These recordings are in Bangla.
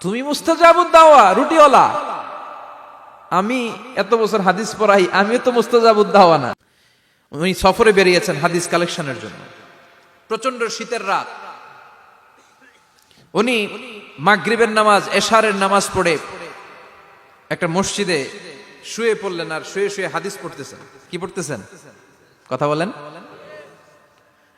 তুমি দাওয়া, রুটিওয়ালা। আমি এত বছর হাদিস পড়াই, আমিও তো মুস্তাজাবুদ দাওয়া না। উনি সফরে বেরিয়েছেন হাদিস কালেকশনের জন্য। প্রচণ্ড শীতের রাত। উনি মাগরিবের নামাজ, এশারের নামাজ পড়ে একটা মসজিদে শুয়ে পড়লেন আর শুয়ে শুয়ে হাদিস পড়তেছেন। কি পড়তেছেন? কথা বলেন।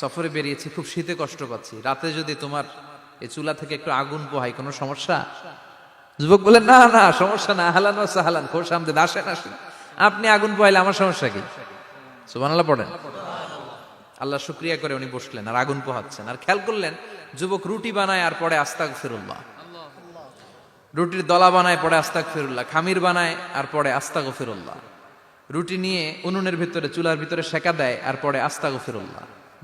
সফরে বেরিয়েছি, খুব শীতে কষ্ট পাচ্ছি। রাতে যদি তোমার এই চুলা থেকে একটু আগুন পোহাই কোনো সমস্যা? যুবক বলে না না, সমস্যা না, হালান সাহালান, খোশ আমদেন আসেন আসেন। আপনি আগুন পোহাইলে আমার সমস্যা কি? সুবহানাল্লাহ পড়েন। আল্লাহ শুক্রিয়া করে উনি বসলেন, আর আগুন পোহাচ্ছেন। আর খেয়াল করলেন, যুবক রুটি বানায় আর পরে আস্তাক ফিরুল্লাহ রুটির দলা বানায় পরে আস্তাক ফিরুল্লাহ খামির বানায় আর পরে আস্তাক ফিরুল্লাহ রুটি নিয়ে উনুনের ভিতরে, চুলার ভিতরে সেকা দেয় আর পরে আস্তাক ফিরুল্লাহ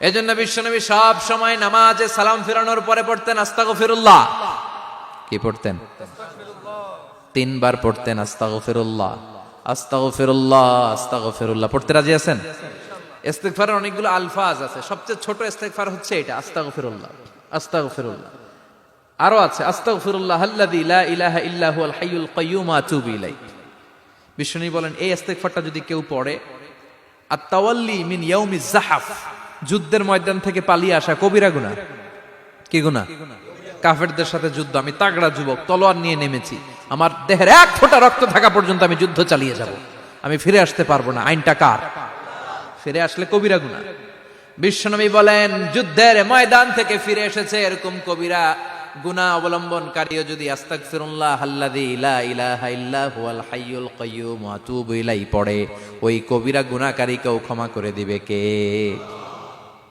এজন্য বিশ্বনবী সব সময় নামাজে সালাম ফিরানোর পরে পড়তেন আস্তাগো ফিরুল্লাহ কি পড়তেন? তিনবার পড়তেন আস্তাগো ফিরুল্লাহ আস্তাগো ফিরুল্লাহ আস্তাগো ফিরুল্লাহ পড়তে রাজি আছেন? ইস্তেগফারের অনেকগুলো আলফাজ আছে। সবচেয়ে ছোট ইস্তেগফার হচ্ছে এটা, আস্তাগফিরুল্লাহ আস্তাগফিরুল্লাহ। আরও আছে, আস্তাগফিরুল্লাহ আল্লাযী লা ইলাহা ইল্লা হুয়াল হাইয়ুল কাইয়্যুম আতুবু ইলাইহি। বিষ্ণু বলেন, এই ইস্তেগফারটা যদি কেউ পড়ে আর তাওয়াল্লি মিন ইয়াউমি জাহাফ যুদ্ধের ময়দান থেকে পালিয়ে আসা কবিরা গুনাহ কি গুনাহ কাফেরদের সাথে যুদ্ধ। আমি তাগড়া যুবক, তলোয়ার নিয়ে নেমেছি। আমার দেহের এক ফোঁটা রক্ত থাকা পর্যন্ত আমি যুদ্ধ চালিয়ে যাব। আমি ফিরে আসতে পারব না। আইনটা কার? ফিরে আসলে কবিরা গুনাহ বিশ্বনবী বলেন, যুদ্ধের ময়দান থেকে ফিরে এসেছে এরকম কবিরা গুনাহ অবলম্বনকারীও যদি পড়ে। ওই কবিরা গুনাহকারীকেও ক্ষমা করে দিবে কে?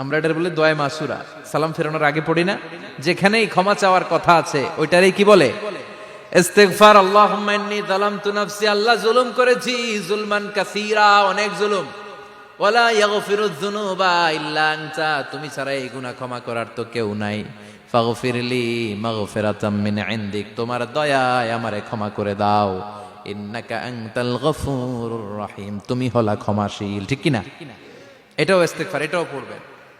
আমরা এটার বলে দোয়া মাসুরা। সালাম ফেরানোর আগে পড়ি না? যেখানেই ক্ষমা চাওয়ার কথা আছে, ওইটারই কি বলে? জুলুম করেছি, জুলমান অনেক জুলুম। তুমি ছাড়া এই ক্ষমা করার তো কেউ নাই। তোমার দয়ায় আমারে ক্ষমা করে দাও। রহিম, তুমি হলা ক্ষমাশীল, ঠিক কি না এটাও ইস্তেগফার, এটাও পড়বেন।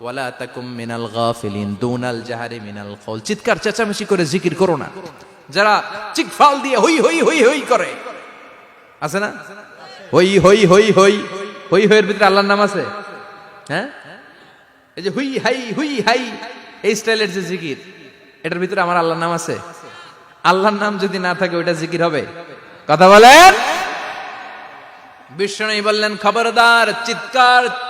ওয়ালা তাকুম মিনাল গাফিলিন দুনাল জাহারি মিনাল কল চিৎকার, চেঁচামেচি করে জিকির করো না। যারা চিকফাল দিয়ে হই হই হই হই করে। আছে না? হই হই হই হই। হই, হইয়ের ভিতরে আল্লাহর নাম আছে? হ্যাঁ? এই যে হুই, হাই হুই, হাই, এই স্টাইলের যে জিকির, এটার ভিতরে আমার আল্লাহর নাম আছে? আল্লাহর নাম যদি না থাকে, ওইটা জিকির হবে? কথা বলেন? বিষ্ণু বললেন, খবরদার, চিৎকার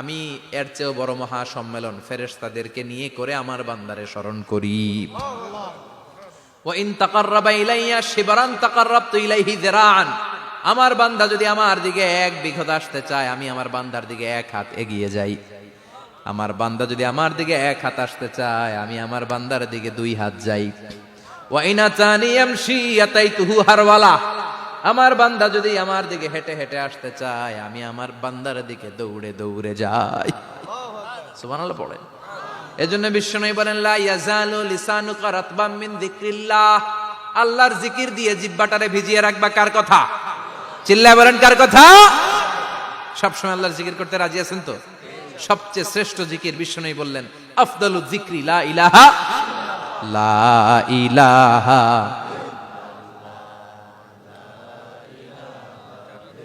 আমি এর চেয়েও বড় মহা সম্মেলন ফেরেশতাদেরকে নিয়ে করে আমার বান্দারে স্মরণ করি। আমার বান্দা যদি আমার দিকে এক বিঘত আসতে চায়, আমি আমার বান্দার দিকে এক হাত এগিয়ে যাই। আমার বান্দা যদি আমার দিকে এক হাত আসতে চায়, আমি আমার বান্দার দিকে দুই হাত যাই। ওয়া ইনা তানি ইয়ামশি ইয়াতাইতুহু হারওয়ালা। আমার বান্দা যদি আমার দিকে হেঁটে হেঁটে আসতে চায়, আমি আমার বান্দার দিকে দৌড়ে দৌড়ে যাই। সুবহানাল্লাহ পড়েন এজন্য বিশ্বনবী বলেন, লা ইয়াজালু লিসানুকা রাতবাম মিন যিকরিল্লাহ। আল্লাহর জিকির দিয়ে জিব্বাটারে ভিজিয়ে রাখবা কার কথা? চিল্লায় বলেন, কার কথা? সবসময় আল্লাহর জিকির করতে রাজি আছেন তো? সবচেয়ে শ্রেষ্ঠ জিকির বিশ্বনবী বললেন, আফদালু যিকরি, লা ইলাহা লা ইলাহা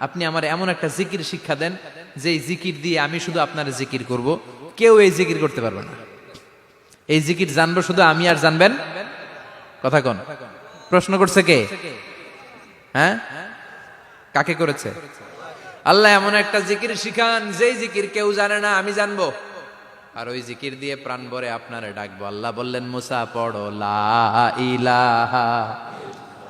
আপনি আমার এমন একটা জিকির শিক্ষা দেন যে জিকির দিয়ে আমি শুধু আপনার জিকির করব। কেউ এই জিকির করতে পারবে না। এই জিকির জানব শুধু আমি আর জানবেন? কথা কোন। প্রশ্ন করছে কে? হ্যাঁ? কাকে করেছে? আল্লাহ এমন একটা জিকির শিখান, যেই জিকির কেউ জানে না, আমি জানব। আর ওই জিকির দিয়ে প্রাণ ভরে আপনারে ডাকবো। আল্লাহ বললেন, মুসা, পড়ো, লা ইলাহা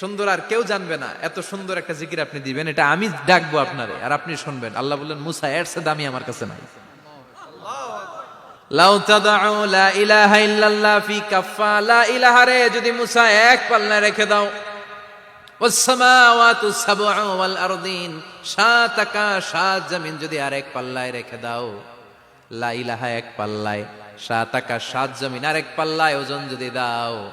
সুন্দর আর কেউ জানবে না। এত সুন্দর একটা জিকির আপনি দিবেন, এটা আমি ডাকবো আপনারে, আর আপনি শুনবেন। আল্লাহ বললেন, মুসা, এর সে দামি আমার কাছে নাই। যদি এক রেখে দাও। সাত সাত জমিন যদি পাল্লায় রেখে দাও। এক পাল্লায় সাত জমিন আর এক পাল্লায় ওজন যদি দাও।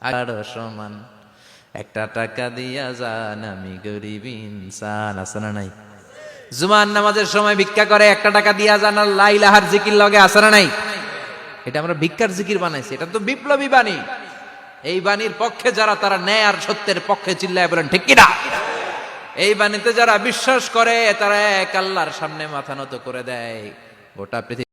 আর সমান। একটা টাকা দিয়া যান, আমি গরিব ইনসান। নাই? নামাজের সময় ভিক্ষা করে, একটা টাকা দিয়া যান জিকির লগে নাই? এটা আমরা ভিক্ষার জিকির বানাইছি, এটা তো বিপ্লবী বাণী। এই বাণীর পক্ষে যারা, তারা ন্যায় আর সত্যের পক্ষে চিল্লায় বলেন, ঠিক কিনা? এই বাণীতে যারা বিশ্বাস করে, তারা এক আল্লাহর সামনে মাথা নত করে দেয়। গোটা পৃথিবী